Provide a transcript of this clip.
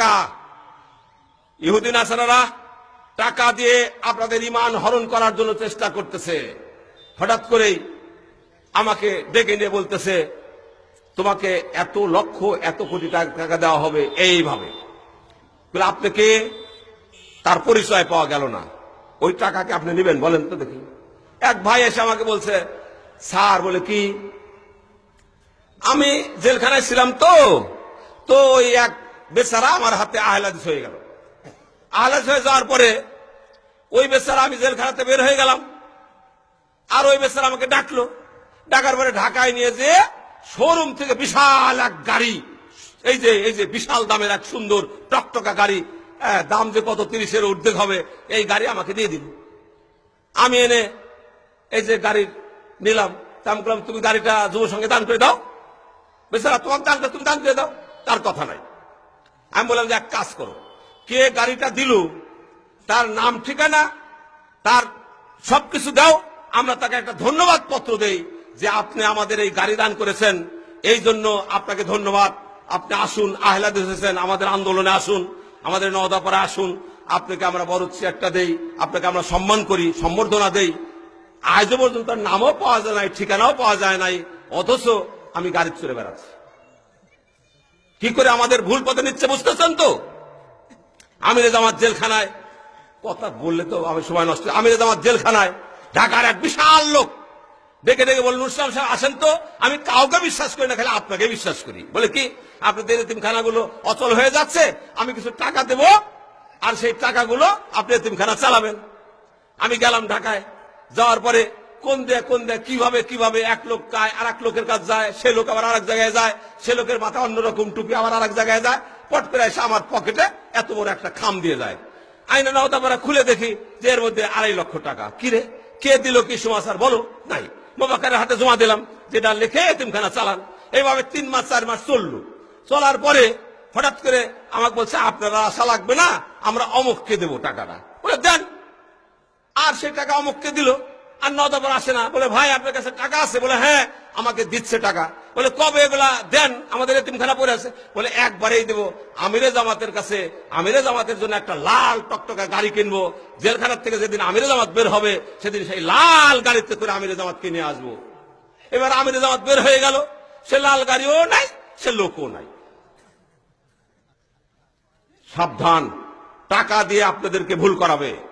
পাক্কা ইহুদিন আসারারা টাকা দিয়ে আপনাদের ইমান হরণ করার জন্য চেষ্টা করতেছে। হঠাৎ করেই আমাকে ডেকে নিয়ে বলতেছে, তোমাকে এত লক্ষ, এত কোটি টাকা টাকা দেওয়া হবে এইভাবে। আপনাকে তার পরিচয় পাওয়া গেল না। ওই টাকাকে আপনি নেবেন বলেন তো দেখি। এক ভাই এসে আমাকে বলছে, স্যার, বলে, কি? আমি জেলখানায় ছিলাম তো। তো ওই এক বেচারা আমার হাতে আহলাদিস হয়ে গেল। আহলাদিস হয়ে যাওয়ার পরে ওই বেচারা আমি জেলখানাতে বের হয়ে গেলাম। আর ওই বেচারা আমাকে ডাকলো। ডাকার পরে ঢাকায় নিয়ে যে শোরুম থেকে বিশাল এক গাড়ি, এই যে এই যে বিশাল দামের এক সুন্দর টকটকা গাড়ি দাম যে কত তিরিশের উর্ধেক হবে, এই গাড়ি আমাকে দিয়ে দিল। আমি এনে এই যে গাড়ি নিলাম। আমি বললাম, তুমি গাড়িটা যুব সঙ্গে দান করে দাও। বেচারা তোমার দান তুমি দান করে দাও। তার কথা নাই। আমি বললাম যে এক কাজ করো। কে গাড়িটা দিল, তার নাম ঠিকানা, তার সবকিছু দাও, আমরা তাকে একটা ধন্যবাদ পত্র দেই যে আপনি আমাদের এই গাড়ি দান করেছেন। এই জন্য আপনাকে ধন্যবাদ। আপনি আসুন, আহ্লাদ এসেছেন, আমাদের আন্দোলনে আসুন, আমাদের নওদাপাড়া আসুন। আপনাকে আমরা বড় চেয়ারটা দেই, আপনাকে আমরা সম্মান করি, সম্বর্ধনা দেই। আজও পর্যন্ত তার নামও পাওয়া যায় নাই, ঠিকানাও পাওয়া যায় নাই, অথচ আমি গাড়ি চড়ে বেড়াচ্ছি। কি করে আমাদের ভুল পথে নিচ্ছে বুঝতেছেন তো? আমিরে জামাত জেলখানায়। কথা বললে তো আমি সময় নষ্ট আমিরে জামাত জেলখানায়। ঢাকার এক বিশাল লোক। ডেকে ডেকে বললেন নুসলাম সাহেব আসেন তো। আমি কাউকে বিশ্বাস করি না, খালি আপনাকে বিশ্বাস করি। বলে কি আপনাদের এতিমখানাগুলো অচল হয়ে যাচ্ছে, আমি কিছু টাকা দেব, আর সেই টাকাগুলো আপনি এতিমখানা চালাবেন। আমি গেলাম ঢাকায়। যাওয়ার পরে কোন দেয় কোন দেয়, কীভাবে কীভাবে এক লোক কায় আর এক লোকের কাছে যায়, সে লোক আবার আরেক জায়গায় যায়। সে লোকের মাথায় অন্যরকম টুপি আবার আরেক জায়গায় যায়, পট করে এসে আমার পকেটে এত বড় একটা খাম দিয়ে যায়। আইনা নাও তারপরে খুলে দেখি যে এর মধ্যে আড়াই লক্ষ টাকা। কি রে? কে দিল কি সমাচার বলো। নাই। মোবাকারের হাতে জমা দিলাম, যেটা লিখে এতিমখানা চালান। এইভাবে তিন মাস, চার মাস চলল। চলার পরে হঠাৎ করে আমাকে বলছে, আপনারা আশা লাগবে না, আমরা অমুককে দেবো টাকাটা। বলে, দেন। আর সে টাকা অমুককে দিল। আর নদাবার আসে না। বলে, ভাই, আপনার কাছে টাকা আছে। বলে হ্যাঁ আমাকে দিচ্ছে টাকা। বলে, কবে এগুলা? দেন, আমাদের এতিমখানা পড়ে আছে। বলে, একবারেই দেবো। আমিরে জামাতের কাছে, আমিরে জামাতের জন্য একটা লাল টকটকা গাড়ি কিনবো, জেলখানার থেকে যেদিন আমিরে জামাত বের হবে, সেদিন সেই লাল গাড়িতে করে আমিরে জামাত কিনে আসব। এবার আমিরে জামাত বের হয়ে গেল। সে লাল গাড়িও নাই, সে লোকও নাই। সাবধান, টাকা দিয়ে আপনাদেরকে ভুল করাবে।